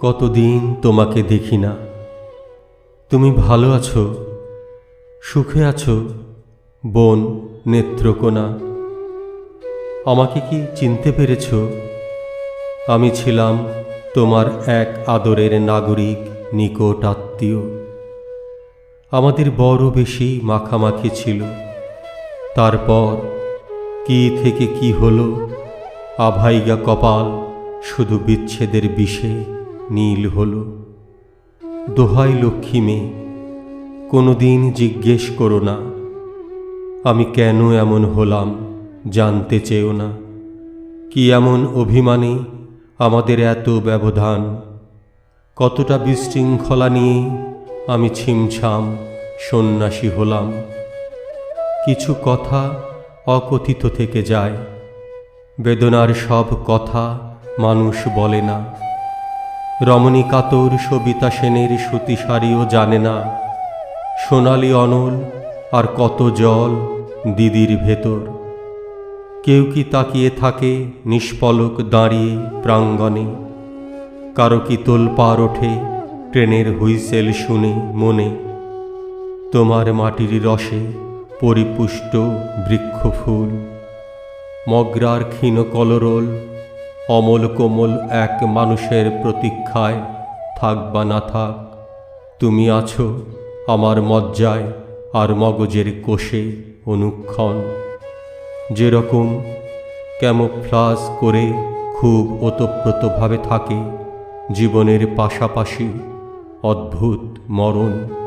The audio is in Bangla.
কতদিন তোমাকে দেখি না। তুমি ভালো আছো, সুখে আছো, বোন, নেত্রকোনা। আমাকে কি চিনতে পেরেছ? আমি ছিলাম তোমার এক আদরের নাগরিক, নিকট আত্মীয়। আমাদের বড় বেশি মাখামাখি ছিল। তারপর কি থেকে কি হলো? আভাইগা কপাল শুধু বিচ্ছেদের বিষে। নীল হলো। দোহাই লক্ষ্মী মেয়ে, কোনোদিন জিজ্ঞেস করো না। আমি কেন এমন হলাম জানতে চেও না। কি এমন অভিমানে আমাদের এত ব্যবধান। কতটা বিশৃঙ্খলা নিয়ে আমি ছিমছাম সন্ন্যাসী হলাম। কিছু কথা অকথিত থেকে যায়। বেদনার সব কথা মানুষ বলে না। রমণী কাতর সবিতা সেনের সুতিসারিও জানে না। সোনালি অনল আর কত জল দিদির ভেতর। কেউ কি তাকিয়ে থাকে নিষ্পলক দাঁড়িয়ে প্রাঙ্গণে? কারও কি তোলপার ওঠে ট্রেনের হুইসেল শুনে মনে? তোমার মাটির রসে পরিপুষ্ট বৃক্ষফুল। মগ্রার ক্ষীণ কলরোল অমল কোমল এক মানুষের প্রতীক্ষায়, থাক বা না থাক, তুমি আছো আমার মজ্জায় আর মগজের কোষে অনুক্ষণ। যেরকম ক্যামোফ্লাজ করে খুব ওতপ্রোতভাবে থাকে, জীবনের পাশাপাশি অদ্ভুত মরণ।